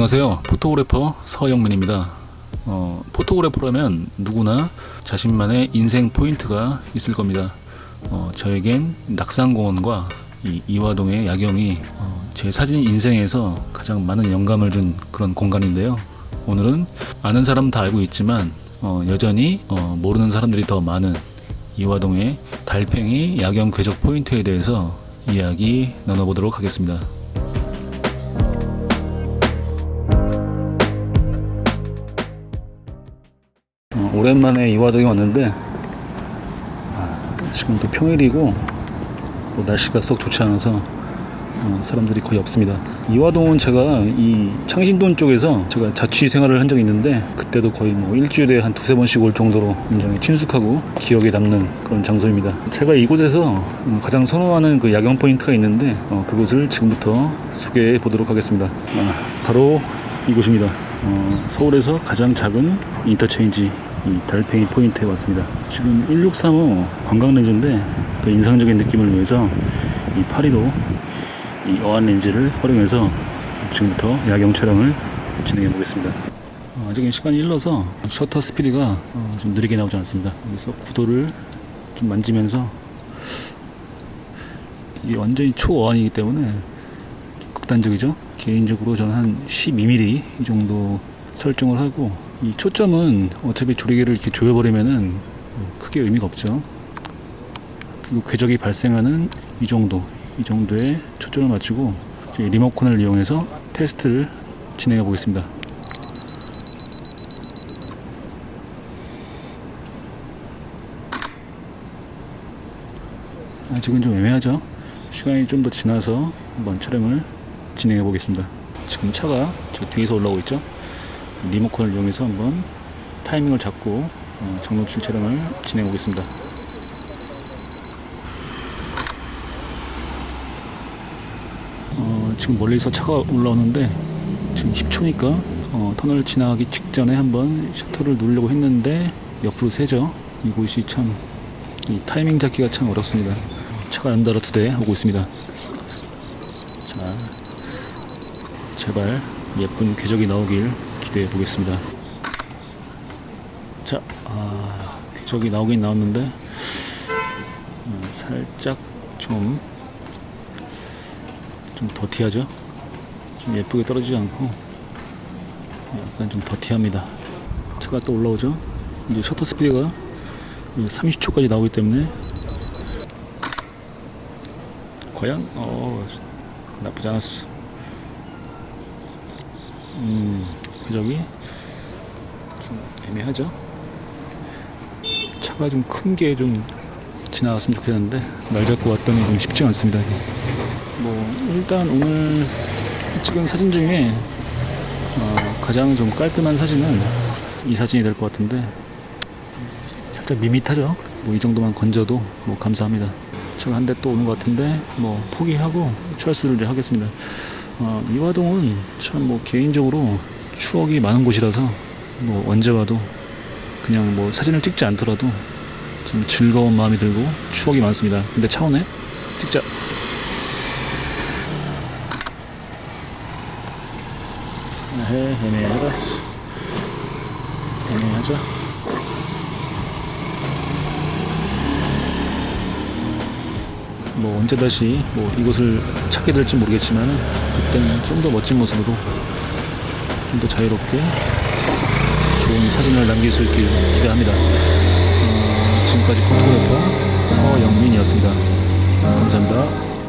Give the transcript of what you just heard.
안녕하세요. 포토그래퍼 서영민입니다. 어, 포토그래퍼라면 누구나 자신만의 인생 포인트가 있을 겁니다. 어, 저에겐 낙산공원과 이 이화동의 야경이 어, 제 사진 인생에서 가장 많은 영감을 준 그런 공간인데요. 오늘은 아는 사람 다 알고 있지만 어, 여전히 어, 모르는 사람들이 더 많은 이화동의 달팽이 야경 궤적 포인트에 대해서 이야기 나눠보도록 하겠습니다. 오랜만에 이화동에 왔는데 아, 지금 또 평일이고 뭐 날씨가 썩 좋지 않아서 어, 사람들이 거의 없습니다. 이화동은 제가 이 창신동 쪽에서 제가 자취 생활을 한 적이 있는데 그때도 거의 뭐 일주일에 한 두세 번씩 올 정도로 굉장히 친숙하고 기억에 남는 그런 장소입니다. 제가 이곳에서 어, 가장 선호하는 그 야경 포인트가 있는데 어, 그곳을 지금부터 소개해 보도록 하겠습니다. 아, 바로 이곳입니다. 어, 서울에서 가장 작은 인터체인지 이 달팽이 포인트에 왔습니다. 지금 1635 관광 렌즈인데 더 인상적인 느낌을 위해서 이 파리로 이 어안 렌즈를 활용해서 지금부터 야경 촬영을 진행해 보겠습니다. 어, 아직은 시간이 일러서 셔터 스피드가 어, 좀 느리게 나오지 않습니다. 그래서 구도를 좀 만지면서 이게 완전히 초어안이기 때문에 극단적이죠. 개인적으로 저는 한 12mm 이 정도 설정을 하고 이 초점은 어차피 조리개를 이렇게 조여버리면은 크게 의미가 없죠. 그리고 궤적이 발생하는 이 정도, 이 정도의 초점을 맞추고 리모컨을 이용해서 테스트를 진행해 보겠습니다. 아직은 좀 애매하죠. 시간이 좀 더 지나서 한번 촬영을 진행해 보겠습니다. 지금 차가 저 뒤에서 올라오고 있죠. 리모컨을 이용해서 한번 타이밍을 잡고 어, 정노출 촬영을 진행해 보겠습니다. 어, 지금 멀리서 차가 올라오는데 지금 10초니까 어, 터널 지나가기 직전에 한번 셔터를 누르려고 했는데 옆으로 새죠. 이곳이 참 이 타이밍 잡기가 참 어렵습니다. 차가 연달아 두 대 오고 있습니다. 자, 제발 예쁜 궤적이 나오길 기대해 보겠습니다. 자, 아, 궤적이 나오긴 나왔는데 어, 살짝 좀 좀 더티하죠. 좀 예쁘게 떨어지지 않고 약간 좀 더티합니다. 차가 또 올라오죠. 이제 셔터 스피드가 30초까지 나오기 때문에 과연 어 나쁘지 않았어. 음, 궤적이 좀 애매하죠. 차가 좀 큰 게 좀 지나갔으면 좋겠는데 날 잡고 왔더니 좀 쉽지 않습니다. 이게. 뭐 일단 오늘 찍은 사진 중에 어, 가장 좀 깔끔한 사진은 이 사진이 될 것 같은데 살짝 밋밋하죠. 뭐 이 정도만 건져도 뭐 감사합니다. 차가 한 대 또 오는 것 같은데 뭐 포기하고 철수를 이제 하겠습니다. 어, 이화동은 참 뭐 개인적으로 추억이 많은 곳이라서 뭐 언제 와도 그냥 뭐 사진을 찍지 않더라도 좀 즐거운 마음이 들고 추억이 많습니다. 근데 차 오네? 찍자. 해, 애매하다. 애매하죠? 뭐 언제 다시 뭐 이곳을 찾게 될지 모르겠지만 그때는 좀 더 멋진 모습으로 좀 더 자유롭게 좋은 사진을 남길 수 있길 기대합니다. 어, 지금까지 포토그래퍼 서영민이었습니다. 감사합니다.